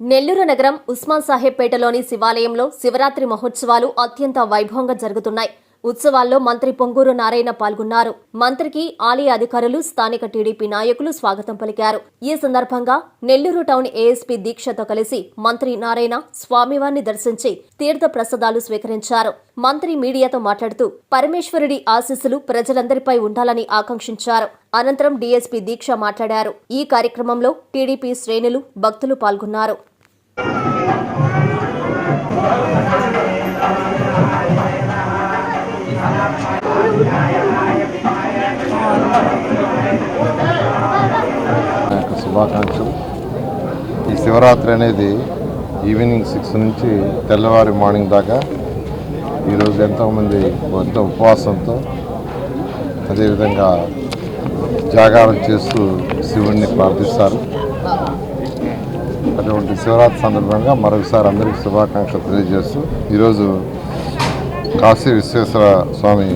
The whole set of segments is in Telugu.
నెల్లూరు నగరం ఉస్మాన్ సాహెబ్ పేటలోని శివాలయంలో శివరాత్రి మహోత్సవాలు అత్యంత వైభవంగా జరుగుతున్నాయి. ఉత్సవాల్లో మంత్రి పొంగూరు నారాయణ పాల్గొన్నారు. మంత్రికి ఆలయ అధికారులు స్థానిక టీడీపీ నాయకులు స్వాగతం పలికారు. ఈ సందర్భంగా నెల్లూరు టౌన్ ఏఎస్పీ దీక్షతో కలిసి మంత్రి నారాయణ స్వామివారిని దర్శించి తీర్థ ప్రసాదాలు స్వీకరించారు. మంత్రి మీడియాతో మాట్లాడుతూ పరమేశ్వరుడి ఆశీస్సులు ప్రజలందరిపై ఉండాలని ఆకాంక్షించారు. అనంతరం డీఎస్పీ దీక్ష మాట్లాడారు. ఈ కార్యక్రమంలో టీడీపీ శ్రేణులు భక్తులు పాల్గొన్నారు. శుభాకాంక్షలు. ఈ శివరాత్రి అనేది ఈవినింగ్ సిక్స్ నుంచి తెల్లవారి మార్నింగ్ దాకా ఈరోజు ఎంతోమంది ఎంతో ఉపవాసంతో అదేవిధంగా జాగారం చేస్తూ శివుణ్ణి ప్రార్థిస్తారు. అటువంటి శివరాత్రి సందర్భంగా మరొకసారి అందరికీ శుభాకాంక్షలు తెలియజేస్తూ ఈరోజు కాశీ విశ్వేశ్వర స్వామి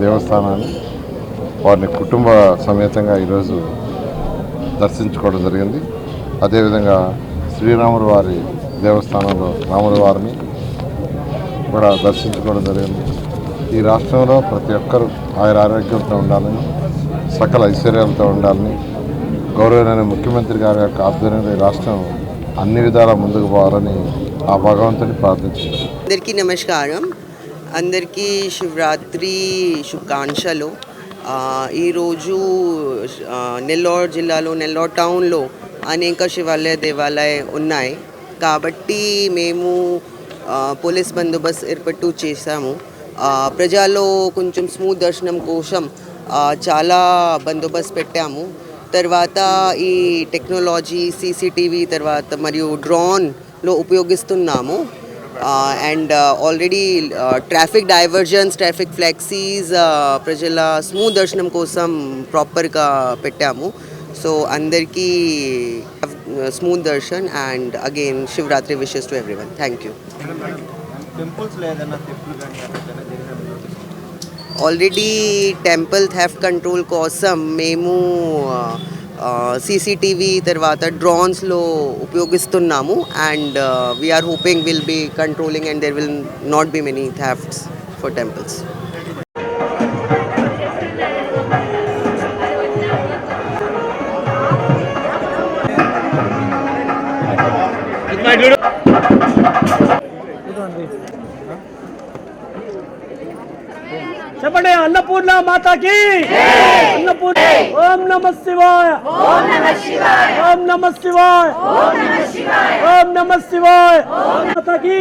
దేవస్థానాన్ని వారిని కుటుంబ సమేతంగా ఈరోజు దర్శించుకోవడం జరిగింది. అదేవిధంగా శ్రీరాముడు వారి దేవస్థానంలో రాముడు వారిని కూడా దర్శించుకోవడం జరిగింది. ఈ రాష్ట్రంలో ప్రతి ఒక్కరూ ఆయన ఆరోగ్యంతో ఉండాలని సకల ఐశ్వర్యాలతో ఉండాలని గౌరవనీయ ముఖ్యమంత్రి గారి యొక్క ఆధ్వర్యంలో ఈ రాష్ట్రం అన్ని విధాలా ముందుకు పోవాలని ఆ భగవంతుని ప్రార్థించారు అందరికీ నమస్కారం. అందరికీ శివరాత్రి శుభాకాంక్షలు. ఈరోజు నెల్లూరు జిల్లాలో నెల్లూరు టౌన్లో అనేక శివాలయ దేవాలయం ఉన్నాయి. కాబట్టి మేము పోలీస్ బందోబస్తు ఏర్పాటు చేశాము. ప్రజల్లో కొంచెం స్మూత్ దర్శనం కోసం చాలా బందోబస్తు పెట్టాము. తర్వాత ఈ టెక్నాలజీ సీసీటీవీ తర్వాత మరియు డ్రోన్లో ఉపయోగిస్తున్నాము. And already traffic diversions traffic flexis ప్రజల స్మూత్ దర్శనం కోసం ప్రాపర్గా పెట్టాము. సో అందరికీ smooth darshan and again Shivaratri wishes to everyone. Thank you already temple theft control కోసం మేము సీసీటీవీ తర్వాత డ్రోన్స్లో ఉపయోగిస్తున్నాము. And we are hoping will be controlling and there will not be many thefts for temples చెప్పండి అన్నపూర్ణ మాతాకి అన్నపూర్ణ ఓం నమ శివాయ ఓం నమ శివాయ ఓం నమ శివాయ ఓం నమ శివాయ మాతాకి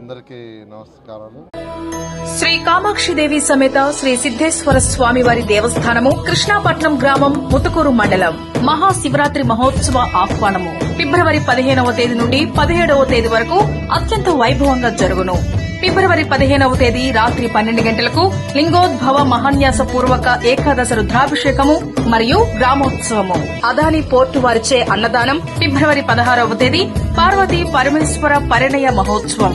అందరికీ నమస్కారాలు. శ్రీ కామాక్షిదేవి సమేత శ్రీ సిద్దేశ్వర స్వామి వారి దేవస్థానము కృష్ణాపట్నం గ్రామం ముతుకూరు మండలం. మహాశివరాత్రి మహోత్సవ ఆహ్వానము. ఫిబ్రవరి పదిహేనవ తేదీ నుండి పదిహేడవ తేదీ వరకు అత్యంత వైభవంగా జరుగును. ఫిబ్రవరి పదిహేనవ తేదీ రాత్రి పన్నెండు గంటలకు లింగోద్భవ మహాన్యాస పూర్వక ఏకాదశ రుద్రాభిషేకము మరియు గ్రామోత్సవము. అదాని పోర్టు వారిచే అన్నదానం ఫిబ్రవరి పదహారవ తేదీ పార్వతీ పరమేశ్వర పరిణయ మహోత్సవం.